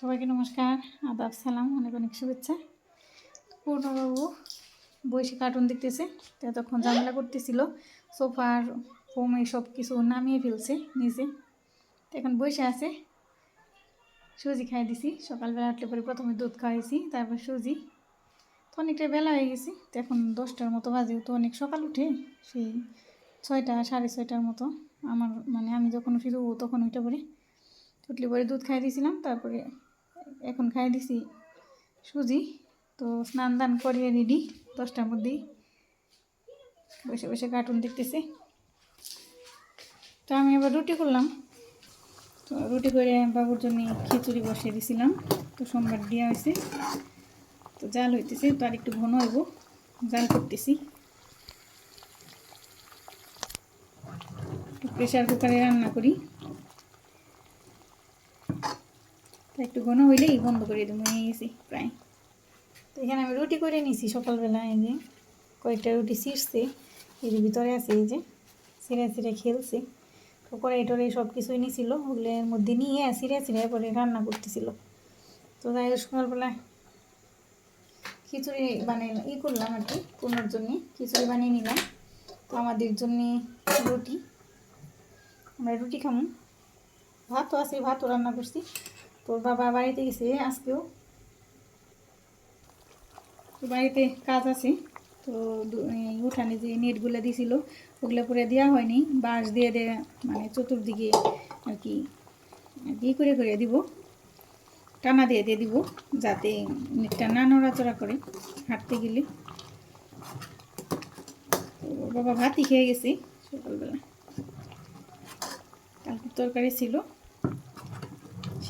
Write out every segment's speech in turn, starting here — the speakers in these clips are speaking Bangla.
সবাইকে নমস্কার, আদাব, সালাম, অনেক অনেক শুভেচ্ছা। পূর্ণবাবু বসে কার্টুন দেখতেছে তখন ঝামেলা করতেছিল, সোফার ফোম সব কিছু নামিয়ে ফেলছে নিজে। এখন বসে আছে, সুজি খাই দিছি, সকালবেলা উঠলে পরে প্রথমে দুধ খাওয়াইছি, তারপর সুজি। তো অনেকটা বেলা হয়ে গেছি, তো এখন দশটার মতো বাজে, তো অনেক সকাল উঠে, সেই ছয়টা, সাড়ে ছয়টার মতো। আমার মানে আমি যখন ফিরবো তখন ওইটা পরে। উঠলে পরে দুধ খাই দিয়েছিলাম তারপরে এখন খাই দিছি সুজি। তো স্নান দান করিয়ে রেডি, দশটার মধ্যেই। বসে বসে কার্টুন দেখতেছে। তো আমি এবার রুটি করলাম। তো রুটি করে বাবুর জন্য খিচুড়ি বসিয়ে দিছিলাম। তো সোমবার দেওয়া হয়েছে। তো জাল হইতেছে, তো আর একটু ঘন হইব। জাল করতেছি। প্রেশার কুকারে রান্না করি তো একটু ঘন হইলেই বন্ধ করে দেবো নিয়ে গেছি প্রায়। তো এখানে আমি রুটি করে নিয়েছি সকালবেলা, এই যে কয়েকটা রুটি ছিঁড়ছে এর ভিতরে আছে, এই যে ছিঁড়ে ছিঁড়ে খেলছে। তো কড়াই টড়াই সব কিছুই নিয়েছিল ওগুলোর মধ্যে নিয়ে ছিঁড়ে ছিঁড়ে পরে রান্না করতেছিল। তো হোক, সকালবেলা খিচুড়ি বানিয়ে ই করলাম আর কি পুনর জন্যে খিচুড়ি বানিয়ে নিলাম। তো আমাদের জন্যে রুটি, আমরা রুটি খামু। ভাতও আছে, ভাতও রান্না করছি। তোর বাবা বাড়িতে গেছে আজকেও। তো বাড়িতে কাজ আছে, তো উঠানে যে নেটগুলো দিছিল, ওগুলো পরে দেওয়া হয়নি, বাঁশ দিয়ে দিয়ে মানে চতুর্দিকে আর কি কি করে করে দিব, টানা দিয়ে দিয়ে দিব, যাতে নেটটা না নড়াচড়া করে হাঁটতে গেলে। বাবা ভাতই খেয়ে গেছে সকালবেলা। কালকে তরকারি ছিল।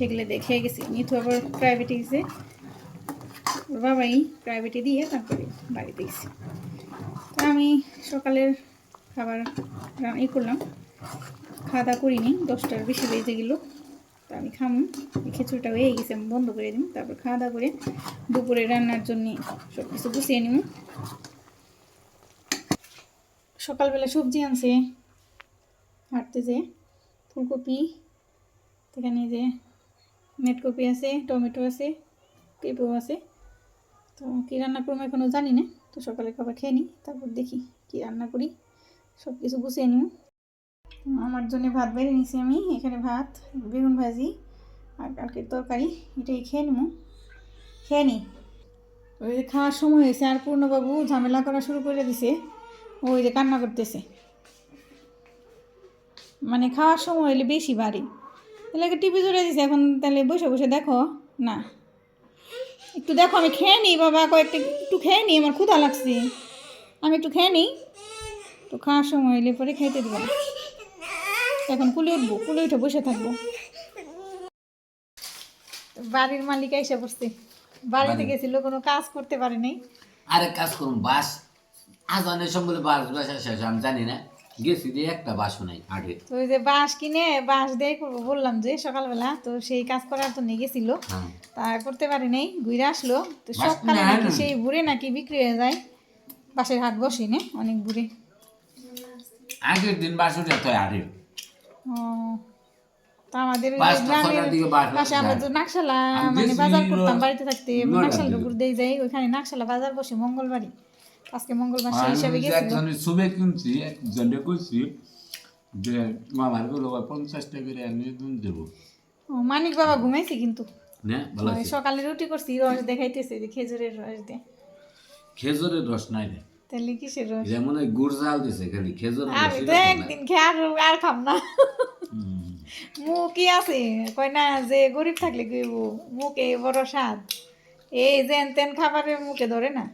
সেগুলো দেখে গেছি। মিঠু আবার প্রাইভেটে গেছে। ওর বাবাই প্রাইভেটে দিয়ে তারপরে বাড়িতে গেছে। তো আমি সকালের খাবার ই করলাম। খাওয়া দাওয়া করিনি, দশটার বেশি বেজে গেলো। তা আমি খাম। খিচুড়িটা হয়ে গেছে, আমি বন্ধ করে দিই তারপর খাওয়া দাওয়া করে দুপুরে রান্নার জন্য সব কিছু গুছিয়ে নিব সকালবেলা সবজি আনছে। হাঁটতে যে ফুলকপি এখানে যে মেটকপি আছে, টমেটো আছে, পেঁপেও আছে। তো কী রান্না করব এখনও জানি না, তো সকালে খাবার খেয়ে নিই, তারপর দেখি কী রান্না করি। সব কিছু গুছিয়ে নিই। আমার জন্য ভাত বেড়ে নিছি আমি, এখানে ভাত, বেগুন ভাজি আর কালকের তরকারি, এটাই খেয়ে নিব। খেয়ে নিই। ওই যে খাওয়ার সময় হয়েছে আর পূর্ণবাবু ঝামেলা করা শুরু করে দিছে, ওই যে কান্না করতেছে। মানে খাওয়ার সময় হলে বেশি বাড়ি তাহলে টিভি জুড়ে দিছে এখন তাহলে বসে বসে দেখো। না। একটু দেখো আমি খেয়ে নিই বাবা কয়েকটা একটু খেয়ে নিই আমার ক্ষুধা লাগছে। আমি একটু খেয়ে নিই। তো খাওয়ার সময় এলে পরে খেতে দেবো। এখন কুলে উঠবো কুলে উঠে বসে থাকব। বাড়ির মালিক এসে বসছে বাড়িতে গেছিল কোনো কাজ করতে পারে নাই আরেক কাজ করুন বাস। আজানের বলে বাস বাস শেষ আমি জানি না। গেছি দিয়ে একটা বাসও নাই আগে। ওই যে বাঁশ কিনে বাঁশ দিয়ে করব বললাম যে সকালবেলা তো সেই কাজ করার জন্য গেছিল। হ্যাঁ। তা করতে পারে নাই ঘুরে আসলো। তো বাঁশ সকালে নাকি সেই বুড়ে নাকি বিক্রি হয়ে যায়। বাসের হাট বসে নে অনেক বুড়ে। আগের দিন বাস উঠে তো আরে। ও তা আমাদের যে পাশে আমরা তো নাকশালা মানে বাজার করতাম বাড়িতে থাকতে নাকশালার দিয়ে যাই ওইখানে নাকশালা বাজার বসে মঙ্গলবারই আজকে মঙ্গলবার সেই হিসাবে গেছিল। একজনের শুভে কিনছি একজনে কইছি যে মামারগুলো পঞ্চাশ টাকা করে আমি দুধ দেবো। মানিক বাবা ঘুমাইছে কিন্তু। সকালে রুটি করছি রস দেখাইতেছে যে খেজুরের রস দিয়ে খেজুরের রস নাই রে। তাহলে কিসের রস? যেমন ওই গুড় জাল দিছে খালি খেজুরের রস আমি তো। একদিন খেয়ে আর আর খাম না। হুম। মুখ কি আছে? কয় না যে গরিব থাকলে হইবো? মুখে বড় স্বাদ। এই যেন তেন খাবারের মুখে ধরে না।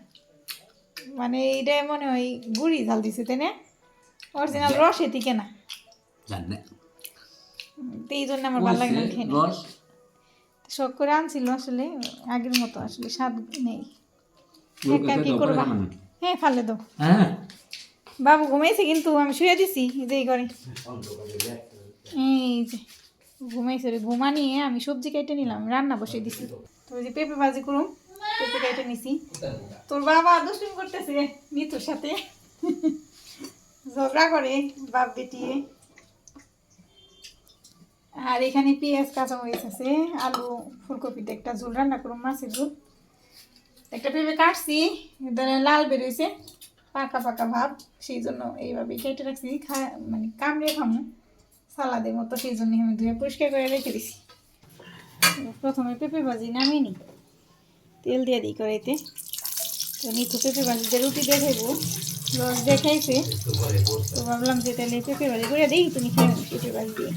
মানে এইটাই মনে হয় গুড়ি ঝাল দিছে তাই না? অরিজিনাল রসে থেকে না জানি। এই জন্য আমার ভালো লাগে না খেয়ে রস? শখ করে আনছিল আসলে আগের মতো আসলে স্বাদ নেই। একা কি করবা? হ্যাঁ ফালে দাও। হ্যাঁ। বাবু ঘুমাইছে কিন্তু আমি শুয়ে দিছি যেই ঘরে। এই যে ঘুমাইছে রে ঘুমা নিয়ে আমি সবজি কেটে নিলাম রান্না বসিয়ে দিছি। তো যে পেঁপে ভাজি করুম। পেঁপে কেটে নিছি। তোর বাবা দুষ্টুমি করতেছে নিতুর সাথে। ঝগড়া করে বাপ বেটিয়ে। আর এখানে পেঁয়াজ কাঁচামরিচ আছে আলু ফুলকপিতে একটা ঝোল রান্না করুন মাছের ঝোল। একটা পেঁপে কাটছি লাল বেরোইছে পাকা পাকা ভাব সেই জন্য এইভাবে কেটে রাখছি। খা মানে কামড়ে খামো সালাদের মতো সেই জন্য আমি ধুয়ে পরিষ্কার করে রেখে দিছি। প্রথমে পেঁপে ভাজি নামিয়ে নিই। তেল দিয়ে দিই কড়াইতে। তো নিচে পেঁপে ভাজিতে রুটি দিয়ে খাইবো। রস দিয়ে খাইছে। তো ভাবলাম যে তাহলে পেঁপে ভাজি করে দিই তুমি খেয়ে ভাজি দিয়ে।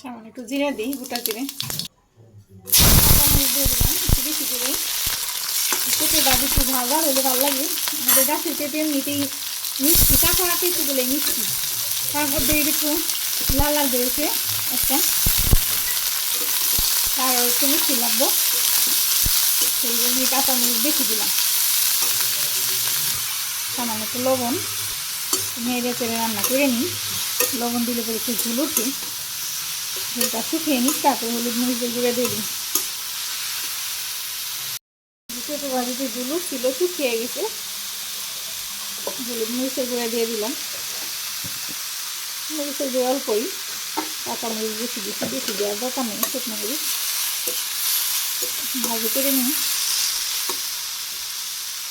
সামান্য একটু জিরা দিই, গোটা জিরে। বেশি ভাজি একটু হলে ভালো লাগে। আমাদের গাছের এমনিতেই মিষ্টি কাঁচা পেঁপে বলে মিষ্টি। তারপর দিয়ে একটু লাল লাল বেরোছে একটা। আর একটু মিষ্টি লাগবো। সেই জন্য কাঁচামরিচ বেশি দিলাম। সামান্য একটু লবণ মেরে চেড়ে রান্না করে নিই। লবণ দিলে পরে একটু ঝুল উঠে ঝুলটা শুকিয়ে নিই তারপরে হলুদ মরিচের গুঁড়ে দিয়ে দিই। পেঁপে ভাজিতে ঝুল ছিল শুকিয়ে গেছে। হলুদ মরিচের গুঁড়ে দিয়ে দিলাম। মরিচের গুঁড়ো অল্পই। কাঁচামরিচ বেশি বেশি বেশি দেওয়ার দরকার নেই, শুকনো মরিচ। ভাজি করে নিই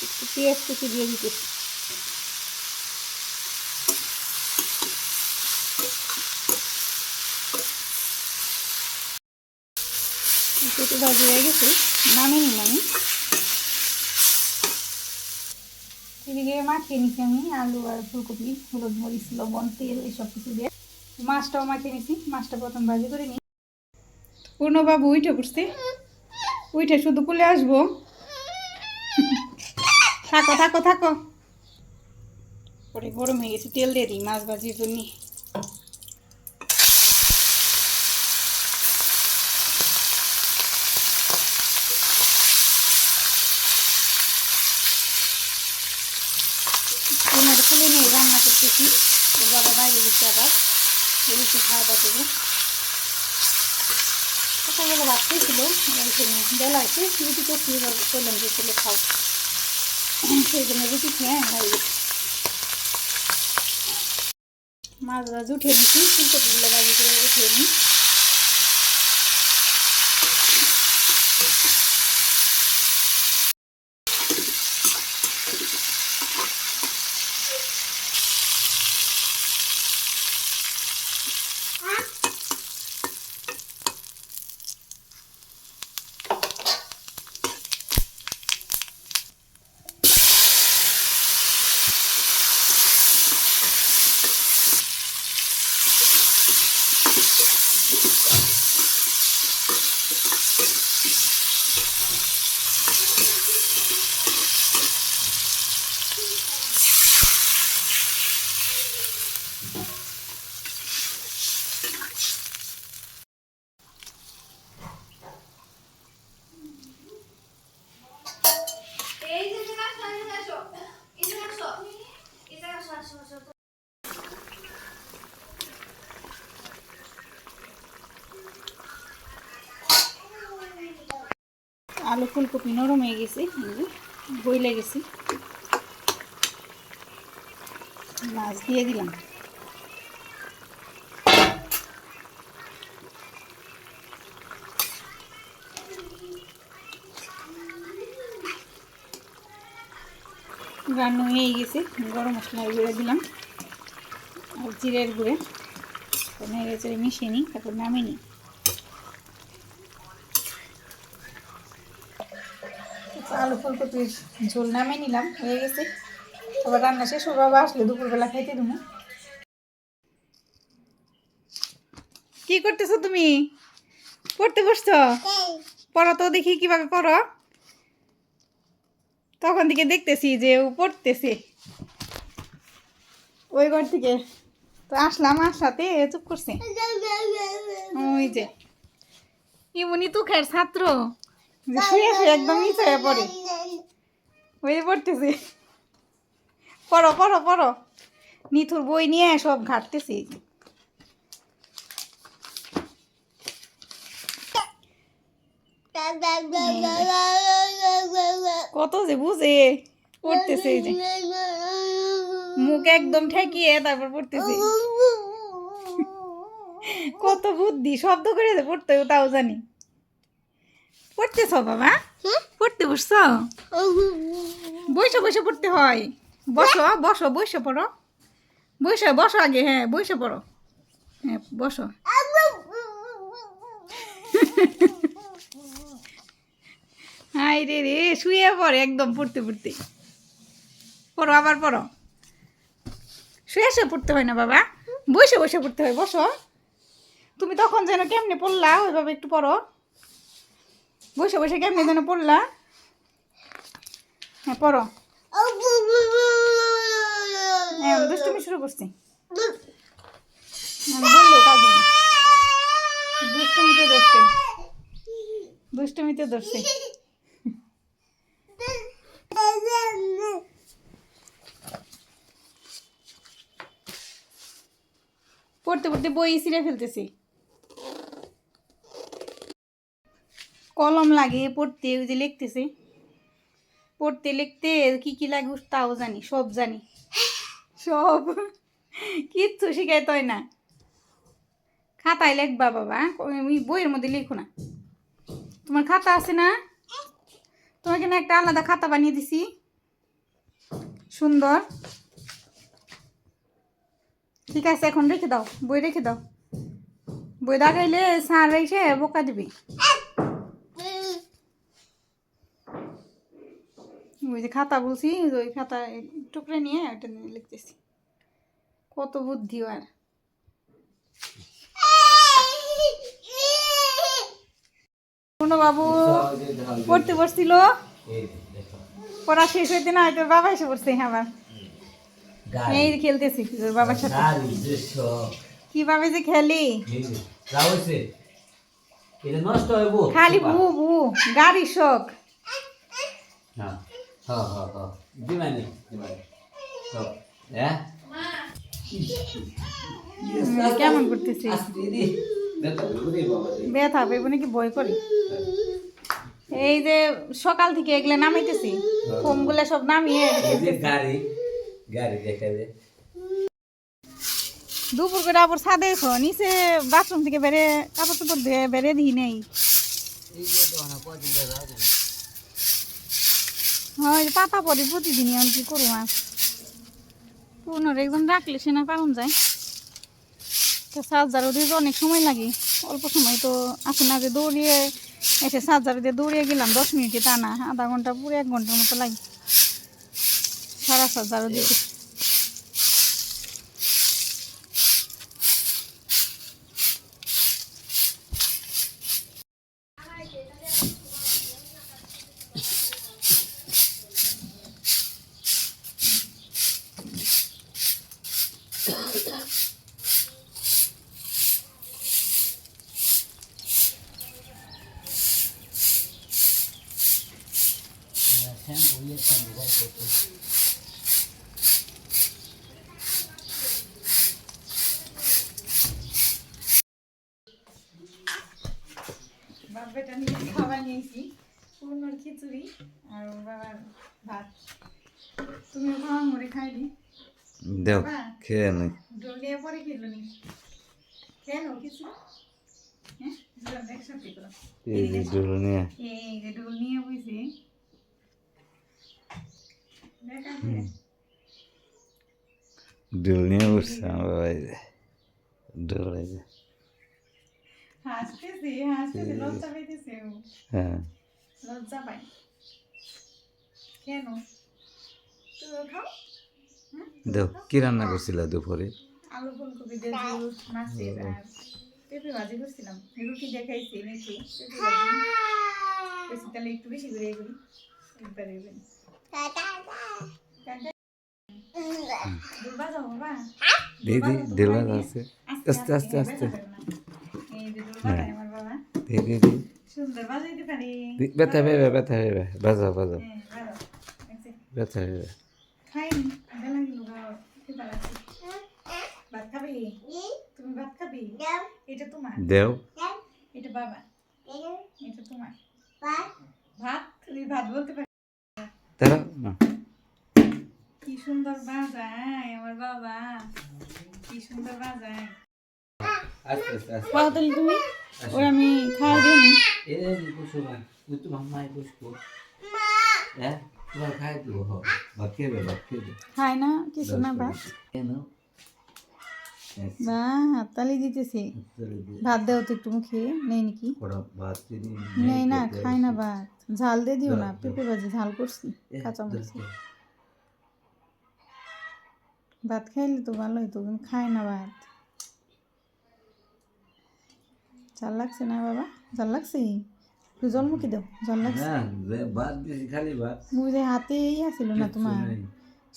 একটু পেঁয়াজ কুচি দিয়ে দিতেছি একটু ভাজি হয়ে গেছে নামে নিন আমি। এদিকে মাখিয়ে নিচ্ছি আমি আলু আর ফুলকপি, হলুদ মরিচ, লবণ, তেল, এসব কিছু দিয়ে। মাছটাও মাখিয়ে নিচ্ছি মাছটা প্রথম ভাজি করে নিই। পূর্ণবাবু উঠে পড়ছে। উঠে শুধু কুলে আসব। থাকো থাকো থাকো। পরে গরম হয়ে গেছে, তেল দিয়ে দিই মাছ ভাজির জন্য তোমার কুলে নিয়ে রান্না করতেছি ওর বাবা বাইরে গেছে আবার রুটি খাওয়া দাওয়া করে সকালবেলা খেয়েছিল ওইখানে বেলা আছে রুটি করছি করলাম যে তুলে খাও। সেই জন্য রুটি খেয়ে হয়ে গেছে মাছ ভাজ উঠে নিচ্ছি ফুলকপিগুলো ভাজি করে উঠিয়ে নিই এই যে যে আসো এই যে আসো এই যে আসো এই যে আসো আসো আসো আলু ফুলকপি নরম হয়ে গেছে বইলে গেছে। মাছ দিয়ে দিলাম। রান্না হয়ে গেছে, গরম মশলার গুঁড়ে দিলাম। আর জিরের গুঁড়ে। মিশিয়ে নিই, তারপর নামিয়ে নিই। আলু ফুলকপির ঝোল নামিয়ে নিলাম, হয়ে গেছে। আবার রান্না শেষ ওর বাবা আসলে দুপুরবেলা খাইতে দেবো। কি করতেছো তুমি? পড়তে বসছো? পড়ো তো দেখি কীভাবে পড়ো তখন থেকে দেখতেছি যে ও পড়তেছে। ওই ঘর থেকে তো আসলাম আর সাথে চুপ করছে। ওই যে। ইমনি তো খের ছাত্র। পড়ে। পড়তেছে। পড়ো পড়ো পড়ো। নিথুর বই নিয়ে সব ঘাটতেছে। কত যে বুঝে, পড়তেছে মুখ একদম ঠেকিয়ে তারপর পড়তেছে। কত বুদ্ধি, শব্দ করে যে পড়তে তাও জানি। পড়তেছ বাবা? পড়তে বসছ? বসে বসে পড়তে হয়। বসো বসো বসে পড়ো। বসে বসো আগে হ্যাঁ বসে পড়ো। হ্যাঁ বসো। হাই রে রে শুয়ে পড়ে একদম পড়তে পড়তে। পড়ো আবার পড়ো। শুয়ে শুয়ে পড়তে হয় না বাবা। বসে বসে পড়তে হয় বসো। তুমি তখন যেন কেমনে পড়লা ওইভাবে একটু পড়ো। বসে বসে কেমনে যেন পড়লা? হ্যাঁ পড়ো। দুষ্টুমি শুরু করছি। বলল কাজ। দুষ্টুমিতে ধরছে। দুষ্টুমিতে ধরছে। পড়তে পড়তে বই ছিঁড়ে ফেলতেছি। কলম লাগে, পড়তে ওই যে লিখতেছে। পড়তে লিখতে কি কি লাগে তাও জানি, সব জানি। সব। কিচ্ছু শিখাইতে হয় না। খাতায় লিখবা বাবা আমি বইয়ের মধ্যে লিখো না। তোমার খাতা আছে না? তোমাকে না একটা আলাদা খাতা বানিয়ে দিছি। সুন্দর। ঠিক আছে, এখন রেখে দাও। বই রেখে দাও। বই দাগাইলে সার এসে বোকা দিবি। ওই যে খাতা বলছি ওই খাতা টুকরে নিয়ে ওটা নিয়ে লিখতেছি। কত বুদ্ধি আর বাবু পড়তে বসছিল। পড়া শেষ হইতে না হয়তো বাবা এসে পড়ছে আবার। এই খেলতেছি তোর বাবার সাথে। কীভাবে যে খেলি? খালি বু বু গাড়ি শোক হ্যাঁ হ্যাঁ হ্যাঁ হ্যাঁ। দিবানি দিবানি হ্যাঁ। কেমন করতেছি? ব্যথা পেবো নাকি ভয় করি? এই যে সকাল থেকে এগুলো নামাইতেছি ফোমগুলো সব নামিয়ে গাড়ি গাড়ি দেখা যায়। দুপুর করে আবার ছাদে এসো নিচে বাথরুম থেকে বেড়ে কাপড় টাপড় ধুয়ে বেড়ে দিই নেই। হয়, পাতা পরে প্রতিদিনই আমি কি করব? আর পুনর একদম রাখলে সে না পালন যায়। তো চার্জারও দিয়ে অনেক সময় লাগে। অল্প সময় তো আছে না যে দৌড়িয়ে এসে চার্জার দিয়ে দৌড়িয়ে গেলাম, দশ মিনিটে টানা, আধা ঘণ্টা পুরো এক ঘণ্টার মতো লাগে। সারা চার্জারও দিতে বাপ বেটা নিয়ে খাবার নিয়েছি। পূর্ণর খিচুড়ি আর ওর বাবার ভাত। তুমিও খাওয়া মরে খাইনি দেও বাবা খেয়ে নি। ডোল নিয়ে পরে খেলো নি কেন কিছু হ্যাঁ করো। এই যে ডুল নিয়ে। এই যে ডোল নিয়ে বইছে দেখা। ডুল নিয়ে বসছে আমার বাবা ডুল এই যে। হাসতেছে হাসতেছে লজ্জা পাইতেছে ও হ্যাঁ। লজ্জা পাই। কেন? তো খাও? দেও কি রান্না করছিল দুপুরে? আলু ফুলকপি দিয়ে ঝোল মাছের আর পেঁপে ভাজি করছিলাম। রুটি দেখাইছি নাকি? পেঁপে ভাজি। বেশি তাহলে একটু বেশি করে করি একবারে বাবা। দিদি দিলা আছে। আস্তে আস্তে হ্যাঁ, আস্তে ব্যথা ব্যথা বাজাও বাজাও। হ্যাঁ। ব্যথা ভাত খাবি? ভাত খাবি? এটা তোমার। দেও। এটা বাবা। এটা তোমার। ভাত? তুমি ভাত বলতে পারি তারা না কি সুন্দর বাজায় আমার বাবা। কি সুন্দর বাজায়। তুমি। ওর আমি খাওয়া নি বসো না হ্যাঁ? খেয়ে না কিছু না ভাত কেন? বা হাততালি দিতেছি। ভাত দেও তো একটু মুখে। নেই নাকি? নেই না খাই না ভাত। ঝাল দিয়ে দিও না পেঁপে ভাজি ঝাল করছি কাঁচা মরিচ ভাত খাইলে তো ভালো হইতো কিন্তু খাই না ভাত। ঝাল লাগছে না বাবা? ঝাল লাগছে? একটু জল মুখে দাও ঝাল লাগছে। না যে ভাত দিয়েছি খালি ভাত মুই যে হাতেই আসিল না তোমার?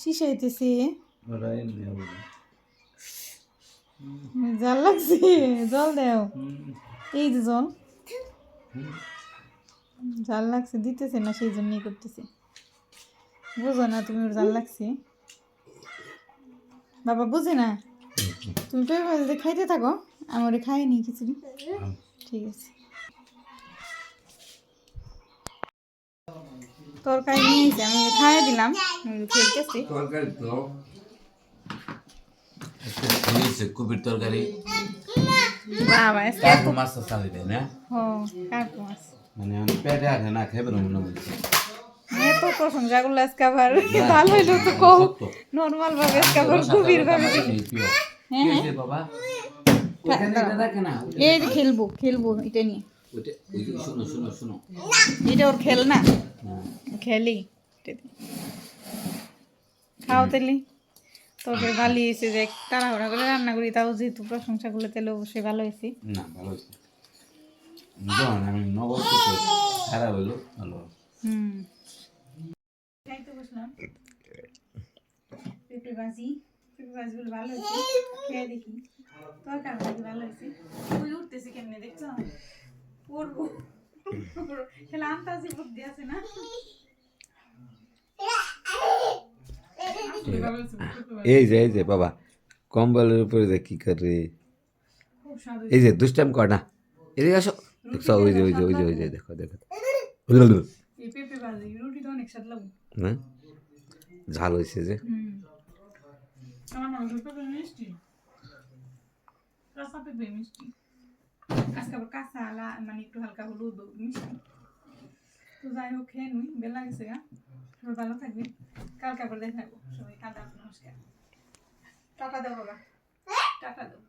শিশাইতেছে জাল লাগছে জল দেও। এই যে জল। জাল লাগছে দিতেছে না সেই জন্যই করতেছে। বুঝো না তুমি ওর জাল লাগছে? বাবা বুঝে না? তুমি তো খাইতে থাকো। আমার খাইনি খিচুড়ি। ঠিক আছে তরকারি নিয়ে এসে আমি খাইয়ে দিলাম। খেলতেছি তরকারি তো। কপির তরকারি। বাবা আজকে কাকু মাছ তো চালি দেয় না। ও কাকু মাছ। মানে আমি পেটে আছে না খেবে না মনে বলছে এত প্রশংসা করল আজকে আবার। ভালো হইল তো কও নর্মাল ভাবে আজকে আবার গভীর ভাবে। হ্যাঁ। বাবা? এই যে খেলব খেলব এটা নিয়ে। শোনো শোনো শোনো। এটা ওর খেল না হ্যাঁ। খেলি। খাও তেলি। তোকে ভালো হয়েছে যে তাড়াহুড়া করে রান্না করি তাও যেহেতু প্রশংসা করলে তাহলে অবশ্যই ভালো হয়েছে। না ভালো হয়েছে। আমি নগদ খারাপ হইল ভালো হলো। হুম। খাইতে বসলাম। পেঁপে ভাজি। পেঁপে ভাজিগুলো ভালো হয়েছে। খেয়ে দেখি। তরকারি ভাজি ভালো হয়েছে? ওই উঠতেছে কেমনে দেখছ? পড়ব খেলে আনতাছি বুদ্ধি আছে না? আসলে ভালো হয়েছে, পেঁপে ভাজি। এই যে এই যে বাবা কম্বলের উপরে যে কি করে? এই যে দুষ্টাম কর না। এদিকে আসো। দেখছ ওই যে ওই যে ওই যে ওই যে দেখো দেখো। না ঝাল হয়েছে যে। হুম। আমার হয় পেঁপে মিষ্টি কাঁচা পেঁপে মিষ্টি আজকে আবার কাঁচা লা- মানে একটু হালকা হলুদ মিষ্টি তো যাই হোক খেয়ে নুই বেলা গেছে গা সবাই ভালো থাকবে কালকে আবার দেখাবো সবাই কাদা নমস্কার টাকা দাও বাবা টাকা দাও